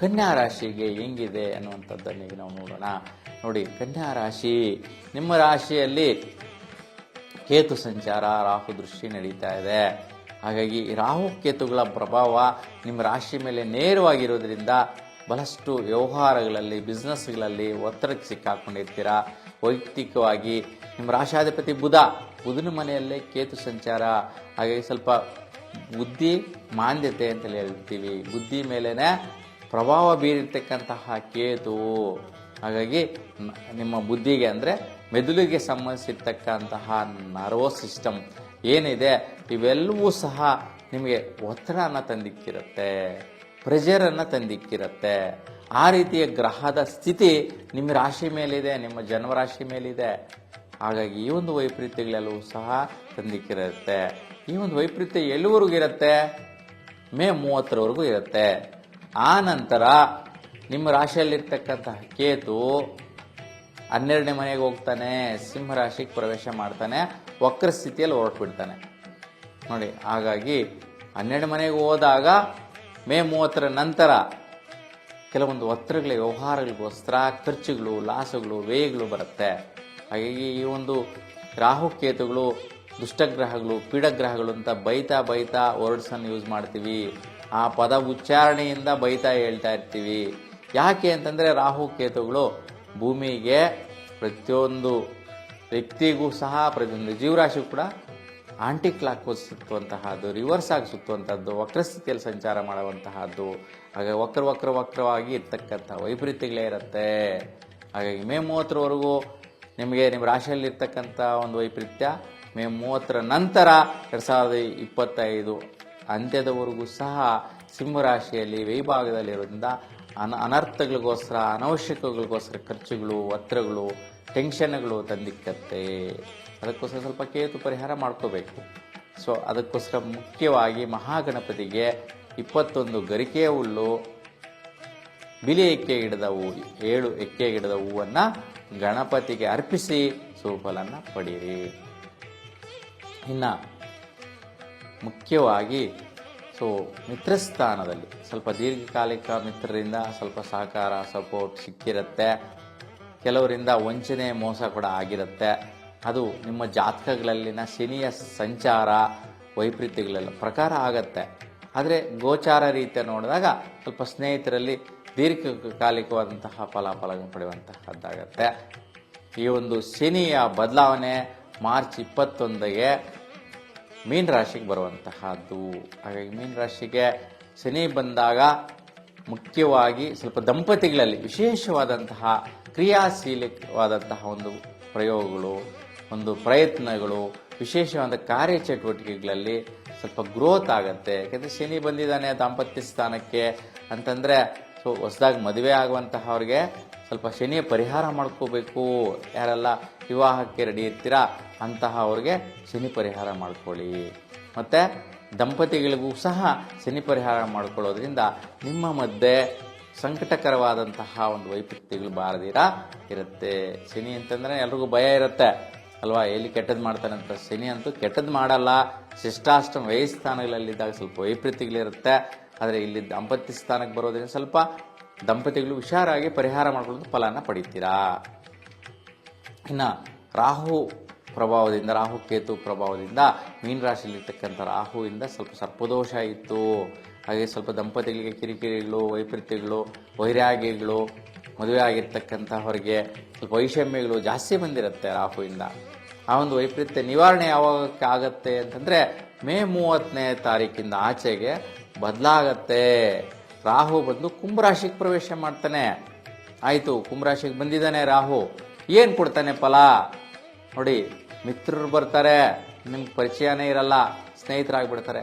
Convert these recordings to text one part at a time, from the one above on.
ಕನ್ಯಾ ರಾಶಿಗೆ ಹೆಂಗಿದೆ ಅನ್ನುವಂಥದ್ದನ್ನು ಈಗ ನಾವು ನೋಡೋಣ. ನೋಡಿ, ಕನ್ಯಾ ರಾಶಿ, ನಿಮ್ಮ ರಾಶಿಯಲ್ಲಿ ಕೇತು ಸಂಚಾರ, ರಾಹು ದೃಷ್ಟಿ ನಡೀತಾ ಇದೆ. ಹಾಗಾಗಿ ರಾಹು ಕೇತುಗಳ ಪ್ರಭಾವ ನಿಮ್ಮ ರಾಶಿ ಮೇಲೆ ನೇರವಾಗಿರೋದ್ರಿಂದ ಬಹಳಷ್ಟು ವ್ಯವಹಾರಗಳಲ್ಲಿ ಬಿಸ್ನೆಸ್ಗಳಲ್ಲಿ ಒತ್ತಡಕ್ಕೆ ಸಿಕ್ಕಾಕೊಂಡಿರ್ತೀರಾ? ವೈಯಕ್ತಿಕವಾಗಿ ನಿಮ್ಮ ರಾಶಾಧಿಪತಿ ಬುಧ, ಬುಧನ ಮನೆಯಲ್ಲೇ ಕೇತು ಸಂಚಾರ, ಹಾಗಾಗಿ ಸ್ವಲ್ಪ ಬುದ್ಧಿ ಮಾಂದ್ಯತೆ ಅಂತಲೇ ಹೇಳ್ತೀವಿ. ಬುದ್ಧಿ ಮೇಲೇನೆ ಪ್ರಭಾವ ಬೀರಿರ್ತಕ್ಕಂತಹ ಕೇತು. ಹಾಗಾಗಿ ನಿಮ್ಮ ಬುದ್ಧಿಗೆ ಅಂದರೆ ಮೆದುಳಿಗೆ ಸಂಬಂಧಿಸಿರ್ತಕ್ಕಂತಹ ನರ್ವಸ್ ಸಿಸ್ಟಮ್ ಏನಿದೆ, ಇವೆಲ್ಲವೂ ಸಹ ನಿಮಗೆ ಒತ್ತಡನ ತಂದಿಕ್ಕಿರುತ್ತೆ ಪ್ರೆಷರನ್ನು ತಂದಿಕ್ಕಿರುತ್ತೆ. ಆ ರೀತಿಯ ಗ್ರಹದ ಸ್ಥಿತಿ ನಿಮ್ಮ ರಾಶಿ ಮೇಲಿದೆ, ನಿಮ್ಮ ಜನ್ಮರಾಶಿ ಮೇಲಿದೆ. ಹಾಗಾಗಿ ಈ ಒಂದು ವೈಪರೀತ್ಯಗಳೆಲ್ಲವೂ ಸಹ ತಂದಿಕ್ಕಿರುತ್ತೆ. ಈ ಒಂದು ವೈಪರೀತ್ಯ ಎಲ್ಲಿವರೆಗೂ ಇರುತ್ತೆ? ಮೇ ಮೂವತ್ತರವರೆಗೂ ಇರುತ್ತೆ. ಆ ನಂತರ ನಿಮ್ಮ ರಾಶಿಯಲ್ಲಿರ್ತಕ್ಕಂತಹ ಕೇತು ಹನ್ನೆರಡನೇ ಮನೆಗೆ ಹೋಗ್ತಾನೆ, ಸಿಂಹ ರಾಶಿಗೆ ಪ್ರವೇಶ ಮಾಡ್ತಾನೆ, ವಕ್ರ ಸ್ಥಿತಿಯಲ್ಲಿ ಹೊರಟ್ಬಿಡ್ತಾನೆ. ನೋಡಿ, ಹಾಗಾಗಿ ಹನ್ನೆರಡು ಮನೆಗೆ ಹೋದಾಗ ಮೇ ಮೂವತ್ತರ ನಂತರ ಕೆಲವೊಂದು ಒತ್ತರಗಳಿಗೆ ವ್ಯವಹಾರಗಳಿಗೋಸ್ಕರ ಖರ್ಚುಗಳು, ಲಾಸಗಳು, ವ್ಯಯಗಳು ಬರುತ್ತೆ. ಹಾಗಾಗಿ ಈ ಒಂದು ರಾಹು ಕೇತುಗಳು ದುಷ್ಟಗ್ರಹಗಳು, ಪೀಡಗ್ರಹಗಳು ಅಂತ ಬೈತಾ ಬೈತಾ ವರ್ಡ್ಸನ್ನು ಯೂಸ್ ಮಾಡ್ತೀವಿ. ಆ ಪದ ಉಚ್ಚಾರಣೆಯಿಂದ ಬೈತಾ ಹೇಳ್ತಾ ಇರ್ತೀವಿ. ಯಾಕೆ ಅಂತಂದರೆ ರಾಹು ಕೇತುಗಳು ಭೂಮಿಗೆ ಪ್ರತಿಯೊಂದು ವ್ಯಕ್ತಿಗೂ ಸಹ ಪ್ರತಿಯೊಂದು ಜೀವರಾಶಿ ಕೂಡ ಆಂಟಿ ಕ್ಲಾಕ್ ಸುತ್ತುವಂತಹದ್ದು, ರಿವರ್ಸ್ ಆಗಿ ಸುತ್ತುವಂಥದ್ದು ವಕ್ರಸ್ಥಿತಿಯಲ್ಲಿ ಸಂಚಾರ ಮಾಡುವಂತಹದ್ದು. ಹಾಗೆ ವಕ್ರ ವಕ್ರ ವಕ್ರವಾಗಿ ಇರ್ತಕ್ಕಂಥ ವೈಪರೀತ್ಯಗಳೇ ಇರುತ್ತೆ. ಹಾಗಾಗಿ ಮೇ ಮೂವತ್ತರವರೆಗೂ ನಿಮಗೆ ನಿಮ್ಮ ರಾಶಿಯಲ್ಲಿ ಇರ್ತಕ್ಕಂಥ ಒಂದು ವೈಪರೀತ್ಯ ಮೇ ಮೂವತ್ತರ ನಂತರ ಎರಡು ಸಾವಿರದ ಇಪ್ಪತ್ತೈದು ಅಂತ್ಯದವರೆಗೂ ಸಹ ಸಿಂಹರಾಶಿಯಲ್ಲಿ ವೈಭಾಗದಲ್ಲಿರೋದ್ರಿಂದ ಅನ, ಅನರ್ಥಗಳಿಗೋಸ್ಕರ, ಅನವಶ್ಯಕಗಳಿಗೋಸ್ಕರ ಖರ್ಚುಗಳು, ಒತ್ತಡಗಳು, ಟೆನ್ಷನ್ಗಳು ತಂದಿಕ್ಕತ್ತೆ ಅದಕ್ಕೋಸ್ಕರ ಸ್ವಲ್ಪ ಕೇತು ಪರಿಹಾರ ಮಾಡ್ಕೋಬೇಕು. ಸೊ, ಅದಕ್ಕೋಸ್ಕರ ಮುಖ್ಯವಾಗಿ ಮಹಾಗಣಪತಿಗೆ ಇಪ್ಪತ್ತೊಂದು ಗರಿಕೆಯ ಹುಲ್ಲು, ಬಿಳಿ ಎಕ್ಕೆ ಗಿಡದ ಹೂವು ಏಳು ಎಕ್ಕೆ ಗಿಡದ ಹೂವನ್ನು ಗಣಪತಿಗೆ ಅರ್ಪಿಸಿ ಸೋಫಲನ್ನು ಪಡೀರಿ ಇನ್ನು ಮುಖ್ಯವಾಗಿ, ಸೊ, ಮಿತ್ರಸ್ಥಾನದಲ್ಲಿ. ಸ್ವಲ್ಪ ದೀರ್ಘಕಾಲಿಕ ಮಿತ್ರರಿಂದ ಸ್ವಲ್ಪ ಸಹಕಾರ ಸಪೋರ್ಟ್ ಸಿಕ್ಕಿರುತ್ತೆ. ಕೆಲವರಿಂದ ವಂಚನೆ, ಮೋಸ ಕೂಡ ಆಗಿರುತ್ತೆ. ಅದು ನಿಮ್ಮ ಜಾತಕಗಳಲ್ಲಿನ ಶನಿಯ ಸಂಚಾರ, ವೈಪರೀತ್ಯಗಳೆಲ್ಲ ಪ್ರಕಾರ ಆಗತ್ತೆ. ಆದರೆ ಗೋಚಾರ ರೀತಿಯ ನೋಡಿದಾಗ ಸ್ವಲ್ಪ ಸ್ನೇಹಿತರಲ್ಲಿ ದೀರ್ಘಕಾಲಿಕವಾದಂತಹ ಫಲಾಫಲಗಳನ್ನು ಪಡೆಯುವಂತಹದ್ದಾಗತ್ತೆ. ಈ ಒಂದು ಶನಿಯ ಬದಲಾವಣೆ ಮಾರ್ಚ್ ಇಪ್ಪತ್ತೊಂದಗೆ ಮೀನ ರಾಶಿಗೆ ಬರುವಂತಹದ್ದು. ಹಾಗಾಗಿ ಮೀನ್ ರಾಶಿಗೆ ಶನಿ ಬಂದಾಗ ಮುಖ್ಯವಾಗಿ ಸ್ವಲ್ಪ ದಂಪತಿಗಳಲ್ಲಿ ವಿಶೇಷವಾದಂತಹ ಕ್ರಿಯಾಶೀಲವಾದಂತಹ ಒಂದು ಪ್ರಯೋಗಗಳು, ಒಂದು ಪ್ರಯತ್ನಗಳು, ವಿಶೇಷವಾದ ಕಾರ್ಯಚಟುವಟಿಕೆಗಳಲ್ಲಿ ಸ್ವಲ್ಪ ಗ್ರೋತ್ ಆಗುತ್ತೆ. ಯಾಕಂದರೆ ಶನಿ ಬಂದಿದ್ದಾನೆ ದಾಂಪತ್ಯ ಸ್ಥಾನಕ್ಕೆ ಅಂತಂದರೆ ಸೊ ಹೊಸದಾಗಿ ಮದುವೆ ಆಗುವಂತಹವ್ರಿಗೆ ಸ್ವಲ್ಪ ಶನಿಯ ಪರಿಹಾರ ಮಾಡ್ಕೋಬೇಕು. ಯಾರೆಲ್ಲ ವಿವಾಹಕ್ಕೆ ರೆಡಿ ಇರ್ತೀರಾ ಅಂತಹ ಅವ್ರಿಗೆ ಶನಿ ಪರಿಹಾರ ಮಾಡ್ಕೊಳ್ಳಿ. ಮತ್ತು ದಂಪತಿಗಳಿಗೂ ಸಹ ಶನಿ ಪರಿಹಾರ ಮಾಡಿಕೊಳ್ಳೋದ್ರಿಂದ ನಿಮ್ಮ ಮಧ್ಯೆ ಸಂಕಟಕರವಾದಂತಹ ಒಂದು ವೈಪರೀತ್ಯಗಳು ಬಾರದಿರ, ಇರುತ್ತೆ. ಶನಿ ಅಂತಂದರೆ ಎಲ್ರಿಗೂ ಭಯ ಇರುತ್ತೆ. ಅಲ್ವಾ? ಎಲ್ಲಿ ಕೆಟ್ಟದ್ದು ಅಂತ ಶನಿ ಅಂತೂ ಕೆಟ್ಟದ್ದು ಮಾಡಲ್ಲ. ಶಿಷ್ಟಾಷ್ಟಮ ವಯಸ್ಥಾನಗಳಲ್ಲಿದ್ದಾಗ ಸ್ಥಾನಗಳಲ್ಲಿದ್ದಾಗ ಸ್ವಲ್ಪ ವೈಪರೀತ್ಯಗಳಿರುತ್ತೆ. ಆದರೆ ಇಲ್ಲಿ ದಂಪತಿ ಸ್ಥಾನಕ್ಕೆ ಬರೋದ್ರಿಂದ ಸ್ವಲ್ಪ ದಂಪತಿಗಳು ಹುಷಾರಾಗಿ ಪರಿಹಾರ ಮಾಡಿಕೊಳ್ಳೋದು ಫಲನ ಪಡಿತೀರಾ? ಇನ್ನು ರಾಹು ಪ್ರಭಾವದಿಂದ ರಾಹು ಕೇತು ಪ್ರಭಾವದಿಂದ ಮೀನ ರಾಶಿಯಲ್ಲಿರ್ತಕ್ಕಂಥ ರಾಹುವಿಂದ ಸ್ವಲ್ಪ ಸರ್ಪದೋಷ ಇತ್ತು. ಹಾಗೆ ಸ್ವಲ್ಪ ದಂಪತಿಗಳಿಗೆ ಕಿರಿಕಿರಿಗಳು, ವೈಪರೀತ್ಯಗಳು, ವೈರಾಗ್ಯಗಳು, ಮದುವೆ ಆಗಿರ್ತಕ್ಕಂಥವ್ರಿಗೆ ಸ್ವಲ್ಪ ವೈಷಮ್ಯಗಳು ಜಾಸ್ತಿ ಬಂದಿರುತ್ತೆ ರಾಹುವಿಂದ. ಆ ಒಂದು ವೈಪರೀತ್ಯ ನಿವಾರಣೆ ಯಾವಾಗ ಆಗತ್ತೆ ಅಂತಂದ್ರೆ ಮೇ ಮೂವತ್ತನೇ ತಾರೀಕಿಂದ ಆಚೆಗೆ ಬದಲಾಗತ್ತೆ. ರಾಹು ಬಂದು ಕುಂಭರಾಶಿಗೆ ಪ್ರವೇಶ ಮಾಡ್ತಾನೆ. ಆಯಿತು, ಕುಂಭರಾಶಿಗೆ ಬಂದಿದ್ದಾನೆ ರಾಹು. ಏನು ಕೊಡ್ತಾನೆ ಫಲ? ನೋಡಿ ಮಿತ್ರರು ಬರ್ತಾರೆ, ನಿಮ್ಗೆ ಪರಿಚಯನೇ ಇರಲ್ಲ, ಸ್ನೇಹಿತರಾಗ್ಬಿಡ್ತಾರೆ.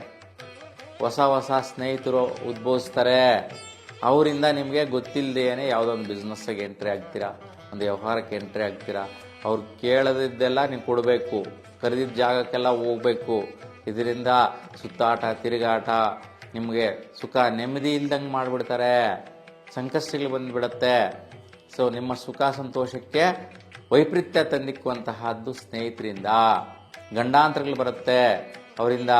ಹೊಸ ಹೊಸ ಸ್ನೇಹಿತರು ಉದ್ಭವಿಸ್ತಾರೆ. ಅವರಿಂದ ನಿಮಗೆ ಗೊತ್ತಿಲ್ಲದೇನೆ ಯಾವುದೊಂದು ಬಿಸ್ನೆಸ್ಸಿಗೆ ಎಂಟ್ರಿ ಆಗ್ತೀರಾ, ಒಂದು ವ್ಯವಹಾರಕ್ಕೆ ಎಂಟ್ರಿ ಆಗ್ತೀರಾ. ಅವ್ರು ಕೇಳದಿದ್ದೆಲ್ಲ ನೀವು ಕೊಡಬೇಕು, ಕರೆದಿದ್ದ ಜಾಗಕ್ಕೆಲ್ಲ ಹೋಗ್ಬೇಕು. ಇದರಿಂದ ಸುತ್ತಾಟ, ತಿರುಗಾಟ, ನಿಮಗೆ ಸುಖ ನೆಮ್ಮದಿ ಇಲ್ದಂಗೆ ಮಾಡಿಬಿಡ್ತಾರೆ. ಸಂಕಷ್ಟಗಳು ಬಂದುಬಿಡತ್ತೆ. ಸೊ ನಿಮ್ಮ ಸುಖ ಸಂತೋಷಕ್ಕೆ ವೈಪರೀತ್ಯ ತಂದಿಕ್ಕುವಂತಹದ್ದು ಸ್ನೇಹಿತರಿಂದ. ಗಂಡಾಂತರಗಳು ಬರುತ್ತೆ. ಅವರಿಂದ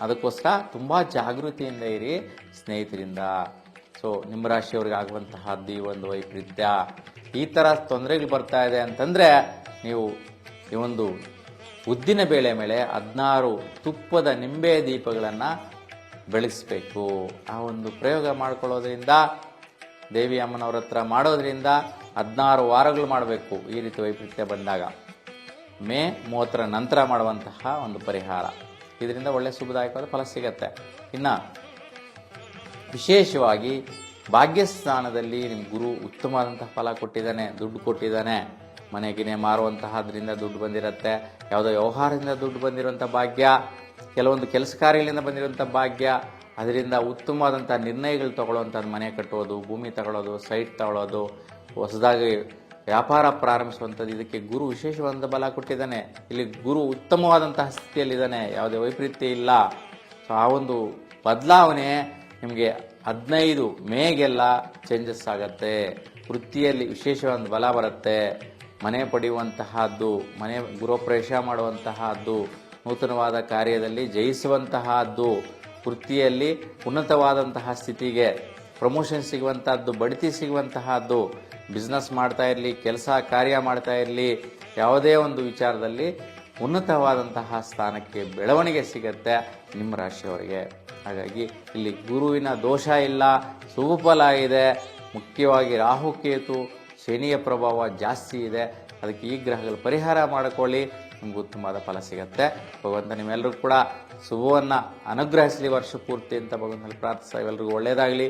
ಅದಕ್ಕೋಸ್ಕರ ತುಂಬ ಜಾಗೃತಿಯಿಂದ ಇರಿ ಸ್ನೇಹಿತರಿಂದ. ಸೊ ನಿಮ್ಮ ರಾಶಿಯವ್ರಿಗೆ ಆಗುವಂತಹದ್ದು ಈ ಒಂದು ವೈಪರೀತ್ಯ. ಈ ಥರ ತೊಂದರೆಗಳು ಬರ್ತಾ ಇದೆ ಅಂತಂದರೆ ನೀವು ಈ ಒಂದು ಉದ್ದಿನ ಬೇಳೆ ಮೇಲೆ ಹದಿನಾರು ತುಪ್ಪದ ನಿಂಬೆ ದೀಪಗಳನ್ನು ಬೆಳೆಸಬೇಕು ಆ ಒಂದು ಪ್ರಯೋಗ ಮಾಡ್ಕೊಳ್ಳೋದ್ರಿಂದ ದೇವಿ ಅಮ್ಮನವ್ರ ಹತ್ರ ಮಾಡೋದ್ರಿಂದ ಹದಿನಾರು ವಾರಗಳು ಮಾಡಬೇಕು ಈ ರೀತಿ ವೈಪರೀತ್ಯ ಬಂದಾಗ. ಮೇ ಮೂವತ್ತರ ನಂತರ ಮಾಡುವಂತಹ ಒಂದು ಪರಿಹಾರ. ಇದರಿಂದ ಒಳ್ಳೆಯ ಶುಭದಾಯಕವಾದ ಫಲ ಸಿಗತ್ತೆ. ಇನ್ನು ವಿಶೇಷವಾಗಿ ಭಾಗ್ಯಸ್ಥಾನದಲ್ಲಿ ನಿಮ್ಮ ಗುರು ಉತ್ತಮವಾದಂತಹ ಫಲ ಕೊಟ್ಟಿದ್ದಾನೆ, ದುಡ್ಡು ಕೊಟ್ಟಿದ್ದಾನೆ. ಮನೆಗಿನೇ ಮಾರುವಂತಹದ್ರಿಂದ ದುಡ್ಡು ಬಂದಿರುತ್ತೆ. ಯಾವುದೋ ವ್ಯವಹಾರದಿಂದ ದುಡ್ಡು ಬಂದಿರುವಂಥ ಭಾಗ್ಯ, ಕೆಲವೊಂದು ಕೆಲಸ ಕಾರ್ಯಗಳಿಂದ ಬಂದಿರುವಂಥ ಭಾಗ್ಯ ಅದರಿಂದ ಉತ್ತಮವಾದಂಥ ನಿರ್ಣಯಗಳು ತಗೊಳ್ಳುವಂಥದ್ದು ಮನೆ ಕಟ್ಟೋದು, ಭೂಮಿ ತಗೊಳ್ಳೋದು ಸೈಟ್ ತಗೊಳ್ಳೋದು, ಹೊಸದಾಗಿ ವ್ಯಾಪಾರ ಪ್ರಾರಂಭಿಸುವಂಥದ್ದು. ಇದಕ್ಕೆ ಗುರು ವಿಶೇಷವಾದ ಬಲ ಕೊಟ್ಟಿದ್ದಾನೆ. ಇಲ್ಲಿ ಗುರು ಉತ್ತಮವಾದಂತಹ ಸ್ಥಿತಿಯಲ್ಲಿದ್ದಾನೆ. ಯಾವುದೇ ವೈಪರೀತ್ಯ ಇಲ್ಲ. ಸೊ ಆ ಒಂದು ಬದಲಾವಣೆ ನಿಮಗೆ ಹದಿನೈದು ಮೇಗೆಲ್ಲ ಚೇಂಜಸ್ ಆಗತ್ತೆ. ವೃತ್ತಿಯಲ್ಲಿ ವಿಶೇಷವಾದ ಬಲ ಬರುತ್ತೆ. ಮನೆ ಪಡೆಯುವಂತಹದ್ದು, ಮನೆ ಗೃಹಪ್ರವೇಶ ಮಾಡುವಂತಹದ್ದು, ನೂತನವಾದ ಕಾರ್ಯದಲ್ಲಿ ಜಯಿಸುವಂತಹದ್ದು ವೃತ್ತಿಯಲ್ಲಿ ಉನ್ನತವಾದಂತಹ ಸ್ಥಿತಿಗೆ ಪ್ರಮೋಷನ್ ಸಿಗುವಂತಹದ್ದು, ಬಡ್ತಿ ಸಿಗುವಂತಹದ್ದು ಬಿಸ್ನೆಸ್ ಮಾಡ್ತಾ ಇರಲಿ, ಕೆಲಸ ಕಾರ್ಯ ಮಾಡ್ತಾ ಇರಲಿ, ಯಾವುದೇ ಒಂದು ವಿಚಾರದಲ್ಲಿ ಉನ್ನತವಾದಂತಹ ಸ್ಥಾನಕ್ಕೆ ಬೆಳವಣಿಗೆ ಸಿಗತ್ತೆ ನಿಮ್ಮ ರಾಶಿಯವರಿಗೆ. ಹಾಗಾಗಿ ಇಲ್ಲಿ ಗುರುವಿನ ದೋಷ ಇಲ್ಲ ಸುಗುಫಲ ಇದೆ. ಮುಖ್ಯವಾಗಿ ರಾಹುಕೇತು ಶನಿಯ ಪ್ರಭಾವ ಜಾಸ್ತಿ ಇದೆ. ಅದಕ್ಕೆ ಈ ಗ್ರಹಗಳು ಪರಿಹಾರ ಮಾಡಿಕೊಳ್ಳಿ. ನಿಮ್ಗೆ ಉತ್ತಮವಾದ ಫಲ ಸಿಗುತ್ತೆ. ಭಗವಂತ ನಿಮ್ಮೆಲ್ಲರೂ ಕೂಡ ಶುಭವನ್ನು ಅನುಗ್ರಹಿಸಲಿ, ವರ್ಷ ಪೂರ್ತಿ ಅಂತ ಭಗವಂತನಲ್ಲಿ ಪ್ರಾರ್ಥಿಸ್ತಾ ಇವೆಲ್ಲರಿಗೂ ಒಳ್ಳೆಯದಾಗಲಿ